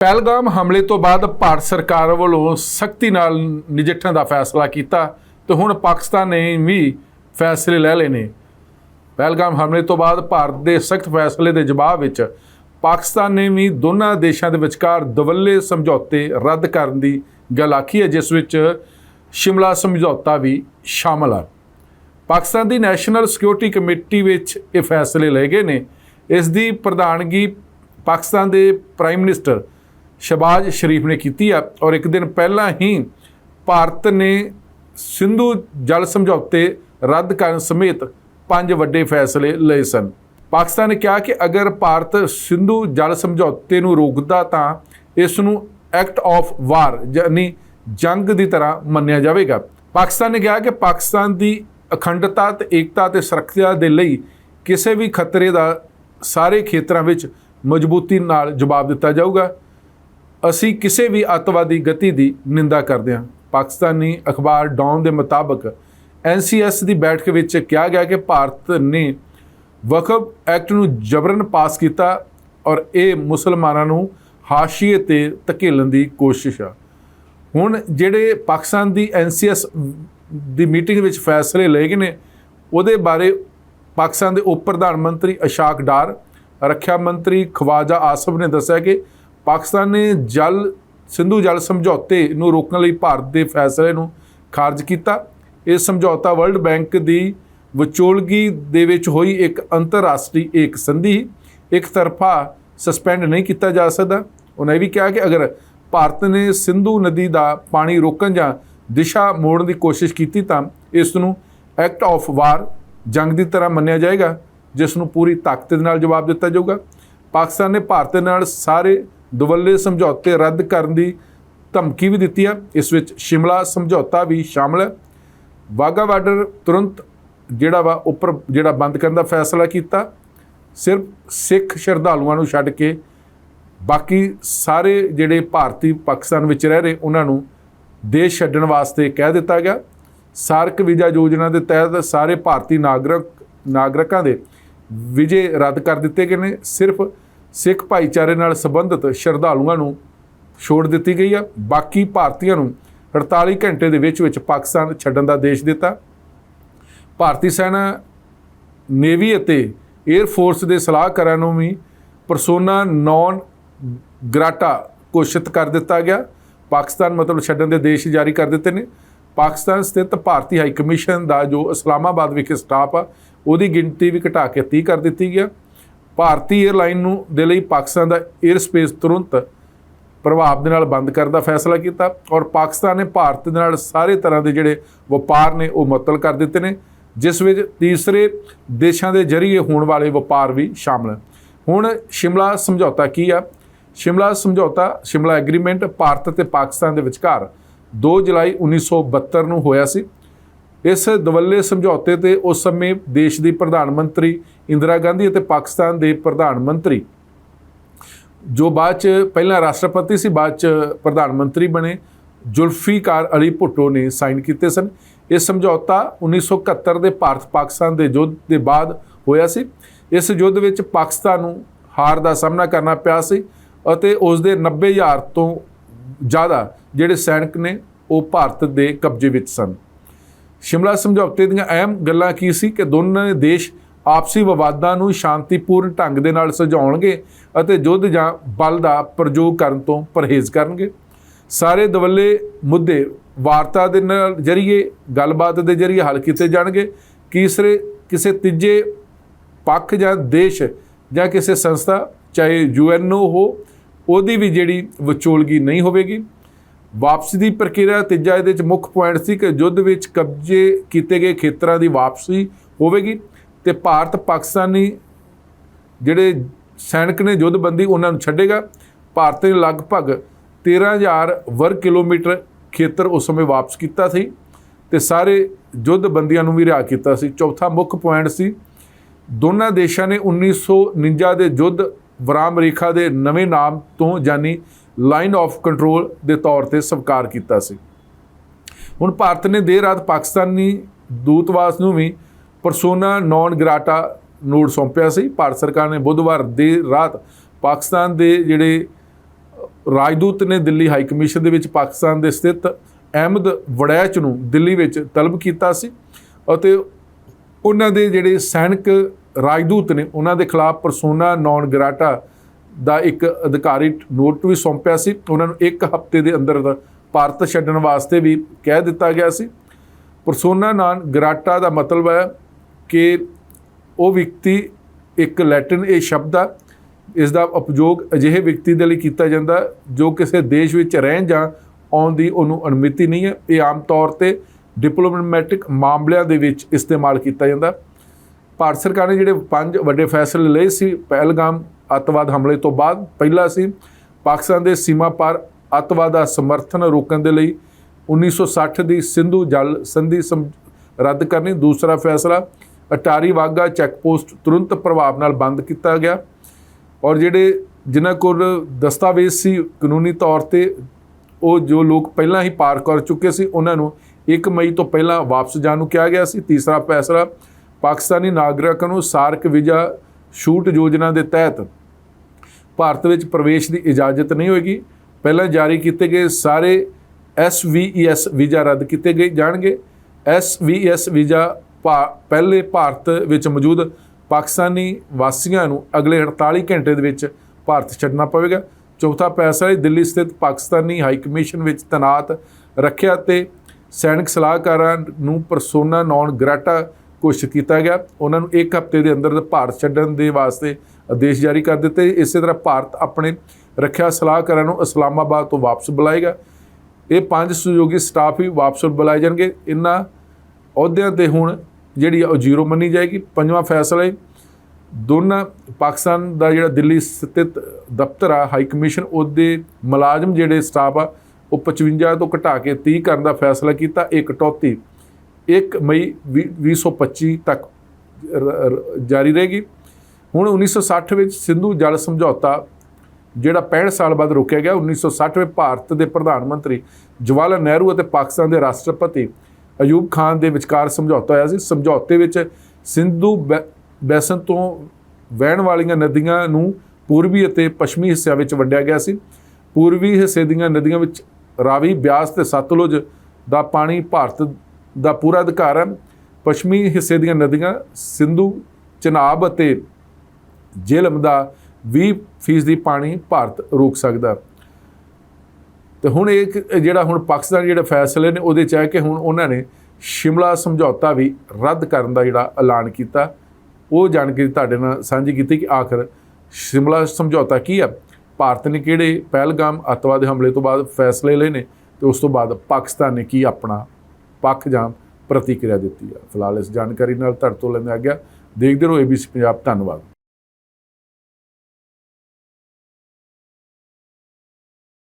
ਪਹਿਲਗਾਮ ਹਮਲੇ ਤੋਂ ਬਾਅਦ ਭਾਰਤ ਸਰਕਾਰ ਵੱਲੋਂ ਸਖਤੀ ਨਾਲ ਨਜਿੱਠਣ ਦਾ ਫੈਸਲਾ ਕੀਤਾ ਤੇ ਹੁਣ ਪਾਕਿਸਤਾਨ ਨੇ ਵੀ ਫੈਸਲੇ ਲੈ ਲਏ ਨੇ। ਪਹਿਲਗਾਮ ਹਮਲੇ ਤੋਂ ਬਾਅਦ ਭਾਰਤ ਦੇ ਸਖਤ ਫੈਸਲੇ ਦੇ ਜਵਾਬ ਵਿੱਚ ਪਾਕਿਸਤਾਨ ਨੇ ਵੀ ਦੋਨਾਂ ਦੇਸ਼ਾਂ ਦੇ ਵਿਚਕਾਰ ਦਵੱਲੇ ਸਮਝੌਤੇ ਰੱਦ ਕਰਨ ਦੀ ਗੱਲ ਆਖੀ ਹੈ, ਜਿਸ ਵਿੱਚ ਸ਼ਿਮਲਾ ਸਮਝੌਤਾ ਵੀ ਸ਼ਾਮਲ ਹੈ ਪਾਕਿਸਤਾਨ ਦੀ ਨੈਸ਼ਨਲ ਸਿਕਿਉਰਿਟੀ ਕਮੇਟੀ ਵਿੱਚ ਇਹ ਫੈਸਲੇ ਲਏ ਗਏ ਨੇ। ਇਸ ਦੀ ਪ੍ਰਧਾਨਗੀ ਪਾਕਿਸਤਾਨ ਦੇ ਪ੍ਰਾਈਮ ਮਿਨਿਸਟਰ ਸ਼ਬਾਜ਼ ਸ਼ਰੀਫ ਨੇ ਕੀਤੀ ਆ ਔਰ ਇੱਕ ਦਿਨ ਪਹਿਲਾਂ ਹੀ ਭਾਰਤ ਨੇ ਸਿੰਧੂ ਜਲ ਸਮਝੌਤੇ ਰੱਦ ਕਰਨ ਸਮੇਤ ਪੰਜ ਵੱਡੇ ਫੈਸਲੇ ਲਏ ਸਨ। ਪਾਕਿਸਤਾਨ ਨੇ ਕਿਹਾ ਕਿ ਅਗਰ ਭਾਰਤ ਸਿੰਧੂ ਜਲ ਸਮਝੌਤੇ ਨੂੰ ਰੋਕਦਾ ਤਾਂ ਇਸ ਨੂੰ ਐਕਟ ਆਫ ਵਾਰ ਯਾਨੀ ਜੰਗ ਦੀ ਤਰ੍ਹਾਂ ਮੰਨਿਆ ਜਾਵੇਗਾ। ਪਾਕਿਸਤਾਨ ਨੇ ਕਿਹਾ ਕਿ ਪਾਕਿਸਤਾਨ ਦੀ ਅਖੰਡਤਾ ਤੇ ਏਕਤਾ ਤੇ ਸੁਰੱਖਿਆ ਦੇ ਲਈ ਕਿਸੇ ਵੀ ਖਤਰੇ ਦਾ ਸਾਰੇ ਖੇਤਰਾਂ ਵਿੱਚ ਮਜ਼ਬੂਤੀ ਨਾਲ ਜਵਾਬ ਦਿੱਤਾ ਜਾਊਗਾ। ਅਸੀਂ ਕਿਸੇ ਵੀ ਅੱਤਵਾਦੀ ਗਤੀ ਦੀ ਨਿੰਦਾ ਕਰਦੇ ਹਾਂ। ਪਾਕਿਸਤਾਨੀ ਅਖਬਾਰ ਡੌਨ ਦੇ ਮੁਤਾਬਕ ਐਨਸੀਐਸ ਦੀ ਬੈਠਕ ਵਿੱਚ ਕਿਹਾ ਗਿਆ ਕਿ ਭਾਰਤ ਨੇ ਵਕਫ ਐਕਟ ਨੂੰ ਜਬਰਨ ਪਾਸ ਕੀਤਾ ਔਰ ਇਹ ਮੁਸਲਮਾਨਾਂ ਨੂੰ ਹਾਸ਼ੀਏ ਤੇ ਧਕੇਲਣ ਦੀ ਕੋਸ਼ਿਸ਼ ਆ। ਹੁਣ ਜਿਹੜੇ ਪਾਕਿਸਤਾਨ ਦੀ ਐਨਸੀਐਸ ਦੀ ਮੀਟਿੰਗ ਵਿੱਚ ਫੈਸਲੇ ਲਏ ਗਏ ਨੇ, ਉਹਦੇ ਬਾਰੇ ਪਾਕਿਸਤਾਨ ਦੇ ਉਪ ਪ੍ਰਧਾਨ ਮੰਤਰੀ ਅਸ਼ਾਕ ਡਾਰ, ਰੱਖਿਆ ਮੰਤਰੀ ਖਵਾਜਾ ਆਸਫ ਨੇ ਦੱਸਿਆ ਕਿ ਪਾਕਿਸਤਾਨ ਨੇ ਜਲ, ਸਿੰਧੂ ਜਲ ਸਮਝੌਤੇ ਨੂੰ ਰੋਕਣ ਲਈ ਭਾਰਤ ਦੇ ਫੈਸਲੇ ਨੂੰ ਖਾਰਜ ਕੀਤਾ। ਇਹ ਸਮਝੌਤਾ ਵਰਲਡ ਬੈਂਕ ਦੀ ਵਿਚੋਲਗੀ ਦੇ ਵਿੱਚ ਹੋਈ ਇੱਕ ਅੰਤਰਰਾਸ਼ਟਰੀ ਏਕ ਸੰਧੀ। ਇੱਕ ਤਰਫਾ ਸਸਪੈਂਡ ਨਹੀਂ ਕੀਤਾ ਜਾ ਸਕਦਾ। ਉਹਨੇ ਇਹ ਵੀ ਕਿਹਾ ਕਿ ਅਗਰ ਭਾਰਤ ਨੇ ਸਿੰਧੂ ਨਦੀ ਦਾ ਪਾਣੀ ਰੋਕਣ ਜਾਂ ਦਿਸ਼ਾ ਮੋੜਨ ਦੀ ਕੋਸ਼ਿਸ਼ ਕੀਤੀ ਤਾਂ ਇਸ ਨੂੰ ਐਕਟ ਆਫ ਵਾਰ ਜੰਗ ਦੀ ਤਰ੍ਹਾਂ ਮੰਨਿਆ ਜਾਏਗਾ, ਜਿਸ ਨੂੰ ਪੂਰੀ ਤਾਕਤ ਦੇ ਨਾਲ ਜਵਾਬ ਦਿੱਤਾ ਜਾਊਗਾ। ਪਾਕਿਸਤਾਨ ਨੇ ਭਾਰਤ ਨਾਲ ਸਾਰੇ ਦੁਵੱਲੇ ਸਮਝੌਤੇ ਰੱਦ ਕਰਨ ਦੀ ਧਮਕੀ ਵੀ ਦਿੱਤੀ ਹੈ ਇਸ ਵਿੱਚ ਸ਼ਿਮਲਾ ਸਮਝੌਤਾ ਵੀ ਸ਼ਾਮਲ ਹੈ ਵਾਗਾ ਬਾਰਡਰ ਤੁਰੰਤ ਜਿਹੜਾ ਵਾ ਉੱਪਰ ਜਿਹੜਾ ਬੰਦ ਕਰਨ ਦਾ ਫੈਸਲਾ ਕੀਤਾ। ਸਿਰਫ ਸਿੱਖ ਸ਼ਰਧਾਲੂਆਂ ਨੂੰ ਛੱਡ ਕੇ ਬਾਕੀ ਸਾਰੇ ਜਿਹੜੇ ਭਾਰਤੀ ਪਾਕਿਸਤਾਨ ਵਿੱਚ ਰਹਿ ਰਹੇ, ਉਹਨਾਂ ਨੂੰ ਦੇਸ਼ ਛੱਡਣ ਵਾਸਤੇ ਕਹਿ ਦਿੱਤਾ ਗਿਆ। ਸਾਰਕ ਵੀਜ਼ਾ ਯੋਜਨਾ ਦੇ ਤਹਿਤ ਸਾਰੇ ਭਾਰਤੀ ਨਾਗਰਿਕ ਨਾਗਰਿਕਾਂ ਦੇ ਵੀਜ਼ੇ ਰੱਦ ਕਰ ਦਿੱਤੇ ਗਏ ਨੇ। ਸਿਰਫ ਸਿੱਖ ਭਾਈਚਾਰੇ ਨਾਲ ਸੰਬੰਧਿਤ ਸ਼ਰਧਾਲੂਆਂ ਨੂੰ ਛੋੜ ਦਿੱਤੀ ਗਈ ਆ। ਬਾਕੀ ਭਾਰਤੀਆਂ ਨੂੰ 48 ਘੰਟੇ ਦੇ ਵਿੱਚ ਵਿੱਚ ਪਾਕਿਸਤਾਨ ਛੱਡਣ ਦਾ ਆਦੇਸ਼ ਦਿੱਤਾ। ਭਾਰਤੀ ਸੈਨਾ ਨੇਵੀ ਅਤੇ 에ਅਰ ਫੋਰਸ ਦੇ ਸਲਾਹਕਾਰਾਂ ਨੂੰ ਵੀ ਪਰਸੋਨਾ ਨੌਨ ਗ੍ਰਾਟਾ ਘੋਸ਼ਿਤ ਕਰ ਦਿੱਤਾ ਗਿਆ। ਪਾਕਿਸਤਾਨ ਮਤਲਬ ਛੱਡਣ ਦੇ ਆਦੇਸ਼ ਜਾਰੀ ਕਰ ਦਿੱਤੇ ਨੇ। ਪਾਕਿਸਤਾਨ ਸਥਿਤ ਭਾਰਤੀ ਹਾਈ ਕਮਿਸ਼ਨ ਦਾ ਜੋ ਇਸਲਾਮਾਬਾਦ ਵਿਖੇ ਸਟਾਫ ਆ, ਉਹਦੀ ਗਿਣਤੀ ਵੀ ਘਟਾ ਕੇ 30 ਕਰ ਦਿੱਤੀ ਗਿਆ। ਭਾਰਤੀ 에ਅਰਲਾਈਨ ਨੂੰ ਦੇ ਲਈ ਪਾਕਿਸਤਾਨ ਦਾ 에ਅਰ ਸਪੇਸ ਤੁਰੰਤ ਪ੍ਰਭਾਵ ਦੇ ਨਾਲ ਬੰਦ ਕਰਨ ਦਾ ਫੈਸਲਾ ਕੀਤਾ ਔਰ ਪਾਕਿਸਤਾਨ ਨੇ ਭਾਰਤ ਦੇ ਨਾਲ ਸਾਰੇ ਤਰ੍ਹਾਂ ਦੇ ਜਿਹੜੇ ਵਪਾਰ ਨੇ ਉਹ ਮੁਅੱਤਲ ਕਰ ਦਿੱਤੇ ਨੇ, ਜਿਸ ਵਿੱਚ ਤੀਸਰੇ ਦੇਸ਼ਾਂ ਦੇ ਜ਼ਰੀਏ ਹੋਣ ਵਾਲੇ ਵਪਾਰ ਵੀ ਸ਼ਾਮਲ ਹਨ। ਹੁਣ ਸ਼ਿਮਲਾ ਸਮਝੌਤਾ ਕੀ ਆ? ਸ਼ਿਮਲਾ ਸਮਝੌਤਾ, ਸ਼ਿਮਲਾ ਐਗਰੀਮੈਂਟ ਭਾਰਤ ਅਤੇ ਪਾਕਿਸਤਾਨ ਦੇ ਵਿਚਕਾਰ 2 ਜੁਲਾਈ 1972 ਨੂੰ ਹੋਇਆ ਸੀ। ਇਸ ਦਵੱਲੇ ਸਮਝੌਤੇ ਤੇ ਉਸ ਸਮੇਂ ਦੇਸ਼ ਦੀ ਪ੍ਰਧਾਨ ਮੰਤਰੀ ਇੰਦਰਾ ਗਾਂਧੀ ਅਤੇ ਪਾਕਿਸਤਾਨ ਦੇ ਪ੍ਰਧਾਨ ਮੰਤਰੀ, ਜੋ ਬਾਅਦ ਚ ਪਹਿਲਾਂ ਰਾਸ਼ਟਰਪਤੀ ਸੀ, ਬਾਅਦ ਚ ਪ੍ਰਧਾਨ ਮੰਤਰੀ ਬਣੇ ਜ਼ੁਲਫੀਕਾਰ ਅਲੀ ਭੁੱਟੋ ਨੇ ਸਾਈਨ ਕੀਤੇ ਸਨ। ਇਹ ਸਮਝੌਤਾ 1971 ਦੇ ਭਾਰਤ ਪਾਕਿਸਤਾਨ ਦੇ ਯੁੱਧ ਦੇ ਬਾਅਦ ਹੋਇਆ ਸੀ। ਇਸ ਯੁੱਧ ਵਿੱਚ ਪਾਕਿਸਤਾਨ ਨੂੰ ਹਾਰ ਦਾ ਸਾਹਮਣਾ ਕਰਨਾ ਪਿਆ ਸੀ ਅਤੇ ਉਸ ਦੇ 90000 ਤੋਂ ਜ਼ਿਆਦਾ ਜਿਹੜੇ ਸੈਨਿਕ ਨੇ, ਉਹ ਭਾਰਤ ਦੇ ਕਬਜ਼ੇ ਵਿੱਚ ਸਨ। ਸ਼ਿਮਲਾ ਸਮਝੌਤੇ ਦੀਆਂ ਅਹਿਮ ਗੱਲਾਂ ਕੀ ਸੀ ਕਿ ਦੋਨਾਂ ਦੇਸ਼ ਆਪਸੀ ਵਿਵਾਦਾਂ ਨੂੰ ਸ਼ਾਂਤੀਪੂਰਨ ਢੰਗ ਦੇ ਨਾਲ ਸੁਲਝਾਉਣਗੇ ਅਤੇ ਯੁੱਧ ਜਾਂ ਬਲ ਦਾ ਪ੍ਰਯੋਗ ਕਰਨ ਤੋਂ ਪਰਹੇਜ਼ ਕਰਨਗੇ। ਸਾਰੇ ਦਵੱਲੇ ਮੁੱਦੇ ਵਾਰਤਾ ਦੇ ਨਾਲ ਜਰੀਏ, ਗੱਲਬਾਤ ਦੇ ਜਰੀਏ ਹੱਲ ਕੀਤੇ ਜਾਣਗੇ। ਕੀਸਰੇ ਕਿਸੇ ਤੀਜੇ ਪੱਖ ਜਾਂ ਦੇਸ਼ ਜਾਂ ਕਿਸੇ ਸੰਸਥਾ, ਚਾਹੇ ਯੂਐਨਓ ਹੋ, ਉਹਦੀ ਵੀ ਜਿਹੜੀ ਵਿਚੋਲਗੀ ਨਹੀਂ ਹੋਵੇਗੀ। ਵਾਪਸੀ ਦੀ ਪ੍ਰਕਿਰਿਆ ਤੀਜਾ ਇਹਦੇ ਵਿੱਚ ਮੁੱਖ ਪੁਆਇੰਟ ਸੀ ਕਿ ਯੁੱਧ ਵਿੱਚ ਕਬਜ਼ੇ ਕੀਤੇ ਗਏ ਖੇਤਰਾਂ ਦੀ ਵਾਪਸੀ ਹੋਵੇਗੀ ਤੇ ਭਾਰਤ ਪਾਕਿਸਤਾਨੀ ਜਿਹੜੇ ਸੈਨਿਕ ਨੇ ਯੁੱਧਬੰਦੀ ਉਹਨਾਂ ਨੂੰ ਛੱਡੇਗਾ। ਭਾਰਤ ਨੇ ਲਗਭਗ 13000 ਵਰਗ ਕਿਲੋਮੀਟਰ ਖੇਤਰ ਉਸ ਸਮੇਂ ਵਾਪਸ ਕੀਤਾ ਸੀ ਤੇ ਸਾਰੇ ਯੁੱਧਬੰਦੀਆਂ ਨੂੰ ਵੀ ਰਿਹਾ ਕੀਤਾ ਸੀ। ਚੌਥਾ ਮੁੱਖ ਪੁਆਇੰਟ ਸੀ, ਦੋਨਾਂ ਦੇਸ਼ਾਂ ਨੇ 1949 ਦੇ ਯੁੱਧ ਵਿਰਾਮ ਰੇਖਾ ਦੇ ਨਵੇਂ ਨਾਮ ਤੋਂ ਜਾਨੀ ਲਾਈਨ ਆਫ ਕੰਟਰੋਲ ਦੇ ਤੌਰ ਤੇ ਸਵੀਕਾਰ ਕੀਤਾ ਸੀ। ਹੁਣ ਭਾਰਤ ਨੇ ਦੇਰ ਰਾਤ ਪਾਕਿਸਤਾਨੀ ਦੂਤਵਾਸ ਨੂੰ ਵੀ ਪਰਸੋਨਾ ਨੌਨ ਗ੍ਰਾਟਾ ਨੋਟ ਸੌਂਪਿਆ ਸੀ। ਭਾਰਤ ਸਰਕਾਰ ਨੇ ਬੁੱਧਵਾਰ ਦੇਰ ਰਾਤ ਪਾਕਿਸਤਾਨ ਦੇ ਜਿਹੜੇ ਰਾਜਦੂਤ ਨੇ ਦਿੱਲੀ ਹਾਈ ਕਮਿਸ਼ਨ ਦੇ ਵਿੱਚ ਪਾਕਿਸਤਾਨ ਦੇ ਸਥਿਤ ਅਹਿਮਦ ਵੜੈਚ ਨੂੰ ਦਿੱਲੀ ਵਿੱਚ ਤਲਬ ਕੀਤਾ ਸੀ ਅਤੇ ਉਹਨਾਂ ਦੇ ਜਿਹੜੇ ਸੈਨਿਕ ਰਾਜਦੂਤ ਨੇ ਉਹਨਾਂ ਦੇ ਖਿਲਾਫ ਪਰਸੋਨਾ ਨੌਨ ਗ੍ਰਾਟਾ ਦਾ ਇੱਕ ਅਧਿਕਾਰੀ ਨੋਟ ਵੀ ਸੌਂਪਿਆ ਸੀ। ਉਹਨਾਂ ਨੂੰ ਇੱਕ ਹਫ਼ਤੇ ਦੇ ਅੰਦਰ ਭਾਰਤ ਛੱਡਣ ਵਾਸਤੇ ਵੀ ਕਹਿ ਦਿੱਤਾ ਗਿਆ ਸੀ। ਪਰਸੋਨਾ ਨਾਨ ਗਰਾਟਾ ਦਾ ਮਤਲਬ ਹੈ ਕਿ ਉਹ ਵਿਅਕਤੀ ਇੱਕ ਲੈਟਿਨ ਇਹ ਸ਼ਬਦ ਆ। ਇਸ ਦਾ ਉਪਯੋਗ ਅਜਿਹੇ ਵਿਅਕਤੀ ਦੇ ਲਈ ਕੀਤਾ ਜਾਂਦਾ ਜੋ ਕਿਸੇ ਦੇਸ਼ ਵਿੱਚ ਰਹਿਣ ਜਾਂ ਆਉਣ ਦੀ ਉਹਨੂੰ ਅਨੁਮਤੀ ਨਹੀਂ ਹੈ। ਇਹ ਆਮ ਤੌਰ ਤੇ ਡਿਪਲੋਮੈਟਿਕ ਮਾਮਲਿਆਂ ਦੇ ਵਿੱਚ ਇਸਤੇਮਾਲ ਕੀਤਾ ਜਾਂਦਾ। ਭਾਰਤ ਸਰਕਾਰ ਨੇ ਜਿਹੜੇ ਪੰਜ ਵੱਡੇ ਫੈਸਲੇ ਲਏ ਸੀ, ਪਹਿਲਗਾਮ ਅੱਤਵਾਦ ਹਮਲੇ ਤੋਂ ਬਾਅਦ ਪਹਿਲਾ ਸੀ। ਪਾਕਿਸਤਾਨ ਦੇ ਸੀਮਾ ਪਾਰ ਅੱਤਵਾਦ ਦਾ ਸਮਰਥਨ ਰੋਕਣ ਦੇ ਲਈ 1960 ਦੀ ਸਿੰਧੂ ਜਲ ਸੰਧੀ ਸਮ- ਰੱਦ ਕਰਨੀ ਦੂਸਰਾ ਫੈਸਲਾ। ਅਟਾਰੀ ਵਾਗਾ ਚੈੱਕ ਪੋਸਟ ਤੁਰੰਤ ਪ੍ਰਭਾਵ ਨਾਲ ਬੰਦ ਕੀਤਾ ਗਿਆ। ਔਰ ਜਿਹੜੇ ਜਿਨ੍ਹਾਂ ਕੋਲ ਦਸਤਾਵੇਜ਼ ਸੀ ਕਾਨੂੰਨੀ ਤੌਰ ਤੇ, ਉਹ ਜੋ ਲੋਕ ਪਹਿਲਾਂ ਹੀ ਪਾਰ ਕਰ ਚੁੱਕੇ ਸੀ, ਉਹਨਾਂ ਨੂੰ 1 ਮਈ ਤੋਂ ਪਹਿਲਾਂ ਵਾਪਸ ਜਾਣ ਨੂੰ ਕਿਹਾ ਗਿਆ ਸੀ। ਤੀਸਰਾ ਫੈਸਲਾ ਪਾਕਿਸਤਾਨੀ ਨਾਗਰਿਕਾਂ ਨੂੰ ਸਾਰਕ ਵੀਜ਼ਾ ਛੂਟ ਯੋਜਨਾ ਦੇ ਤਹਿਤ ਭਾਰਤ ਵਿੱਚ ਪ੍ਰਵੇਸ਼ ਦੀ ਇਜਾਜ਼ਤ ਨਹੀਂ ਹੋਏਗੀ। ਪਹਿਲਾਂ ਜਾਰੀ ਕੀਤੇ ਗਏ ਸਾਰੇ SVES ਵੀਜ਼ਾ ਰੱਦ ਕੀਤੇ ਗਏ ਜਾਣਗੇ। SVES ਵੀਜ਼ਾ ਭਾ- ਪਹਿਲੇ ਭਾਰਤ ਵਿੱਚ ਮੌਜੂਦ ਪਾਕਿਸਤਾਨੀ ਵਾਸੀਆਂ ਨੂੰ ਅਗਲੇ 48 ਘੰਟੇ ਦੇ ਵਿੱਚ ਭਾਰਤ ਛੱਡਣਾ ਪਵੇਗਾ। ਚੌਥਾ ਫੈਸਲਾ ਦਿੱਲੀ ਸਥਿਤ ਪਾਕਿਸਤਾਨੀ ਹਾਈ ਕਮਿਸ਼ਨ ਵਿੱਚ ਤੈਨਾਤ ਰੱਖਿਆ ਤੇ ਸੈਨਿਕ ਸਲਾਹਕਾਰਾਂ ਨੂੰ ਪਰਸੋਨਾ ਨੌਨ ਗ੍ਰਾਟਾ ਘੋਸ਼ਿਤ ਕੀਤਾ ਗਿਆ। ਉਹਨਾਂ ਨੂੰ ਇੱਕ ਹਫ਼ਤੇ ਦੇ ਅੰਦਰ ਭਾਰਤ ਛੱਡਣ ਦੇ ਵਾਸਤੇ ਆਦੇਸ਼ ਜਾਰੀ ਕਰ ਦਿੱਤੇ। ਇਸੇ ਤਰ੍ਹਾਂ ਭਾਰਤ ਆਪਣੇ ਰੱਖਿਆ ਸਲਾਹਕਾਰਾਂ ਨੂੰ ਇਸਲਾਮਾਬਾਦ ਤੋਂ ਵਾਪਸ ਬੁਲਾਏਗਾ। ਇਹ ਪੰਜ ਸਹਿਯੋਗੀ ਸਟਾਫ ਵੀ ਵਾਪਸ ਬੁਲਾਏ ਜਾਣਗੇ। ਇਹਨਾਂ ਅਹੁਦਿਆਂ ਤੇ ਹੁਣ ਜਿਹੜੀ ਆ ਉਹ ਜ਼ੀਰੋ ਮੰਨੀ ਜਾਏਗੀ। ਪੰਜਵਾਂ ਫੈਸਲਾ ਹੈ, ਦੋਨਾਂ ਪਾਕਿਸਤਾਨ ਦਾ ਜਿਹੜਾ ਦਿੱਲੀ ਸਥਿਤ ਦਫ਼ਤਰ ਆ, ਹਾਈ ਕਮਿਸ਼ਨ, ਉਹਦੇ ਮੁਲਾਜ਼ਮ ਜਿਹੜੇ ਸਟਾਫ ਆ, ਉਹ 55 ਤੋਂ ਘਟਾ ਕੇ 30 ਕਰਨ ਦਾ ਫੈਸਲਾ ਕੀਤਾ। ਇਹ ਕਟੌਤੀ 1 ਮਈ 2025 ਤੱਕ ਰ- ਰ- ਜਾਰੀ ਰਹੇਗੀ। ਹੁਣ 1960 ਵਿੱਚ ਸਿੰਧੂ ਜਲ ਸਮਝੌਤਾ, ਜਿਹੜਾ 65 ਸਾਲ ਬਾਅਦ ਰੋਕਿਆ ਗਿਆ 1960 ਵਿੱਚ ਭਾਰਤ ਦੇ ਪ੍ਰਧਾਨ ਮੰਤਰੀ ਜਵਾਹਰ ਲਾਲ ਨਹਿਰੂ ਅਤੇ ਪਾਕਿਸਤਾਨ ਦੇ ਰਾਸ਼ਟਰਪਤੀ ਅਯੂਬ ਖਾਨ ਦੇ ਵਿਚਕਾਰ ਸਮਝੌਤਾ ਹੋਇਆ ਸੀ। ਸਮਝੌਤੇ ਵਿੱਚ ਸਿੰਧੂ ਬੈ- ਬੈਸਨ ਤੋਂ ਵਹਿਣ ਵਾਲੀਆਂ ਨਦੀਆਂ ਨੂੰ ਪੂਰਬੀ ਅਤੇ ਪੱਛਮੀ ਹਿੱਸਿਆਂ ਵਿੱਚ ਵੰਡਿਆ ਗਿਆ ਸੀ। ਪੂਰਬੀ ਹਿੱਸੇ ਦੀਆਂ ਨਦੀਆਂ ਵਿੱਚ ਰਾਵੀ, ਬਿਆਸ ਤੇ ਸਤਲੁਜ ਦਾ ਪਾਣੀ ਭਾਰਤ ਦਾ ਪੂਰਾ ਅਧਿਕਾਰ ਹੈ ਪੱਛਮੀ ਹਿੱਸੇ ਦੀਆਂ ਨਦੀਆਂ ਸਿੰਧੂ, ਚਨਾਬ ਅਤੇ ਜੇਹਲਮ ਦਾ 20% ਦੀ ਪਾਣੀ ਭਾਰਤ ਰੋਕ ਸਕਦਾ। ਤੇ ਹੁਣ ਇਹ ਜਿਹੜਾ ਹੁਣ ਪਾਕਿਸਤਾਨ ਜਿਹੜੇ ਫੈਸਲੇ ਨੇ, ਉਹਦੇ ਚ ਹੈ ਕਿ ਹੁਣ ਉਹਨਾਂ ਨੇ ਸ਼ਿਮਲਾ ਸਮਝੌਤਾ ਵੀ ਰੱਦ ਕਰਨ ਦਾ ਜਿਹੜਾ ਐਲਾਨ ਕੀਤਾ। ਉਹ ਜਾਣਕਾਰੀ ਤੁਹਾਡੇ ਨਾਲ ਸਾਂਝੀ ਕੀਤੀ ਕਿ ਆਖਰ ਸ਼ਿਮਲਾ ਸਮਝੌਤਾ ਕੀ ਆ ਭਾਰਤ ਨੇ ਕਿਹੜੇ ਪਹਿਲਗਾਮ ਅੱਤਵਾਦੀ ਹਮਲੇ ਤੋਂ ਬਾਅਦ ਫੈਸਲੇ ਲਏ ਨੇ ਤੇ ਉਸ ਤੋਂ ਬਾਅਦ ਪਾਕਿਸਤਾਨ ਨੇ ਕੀ ਆਪਣਾ ਪੱਖ ਜਾਂ ਪ੍ਰਤੀਕਿਰਿਆ ਦਿੱਤੀ ਆ ਫਿਲਹਾਲ ਇਸ ਜਾਣਕਾਰੀ ਨਾਲ ਤੁਹਾਡੇ ਤੋਂ ਲੈਂਦੇ ਆ ਗਿਆ ਦੇਖਦੇ ਰਹੋ ABC ਪੰਜਾਬ। ਧੰਨਵਾਦ।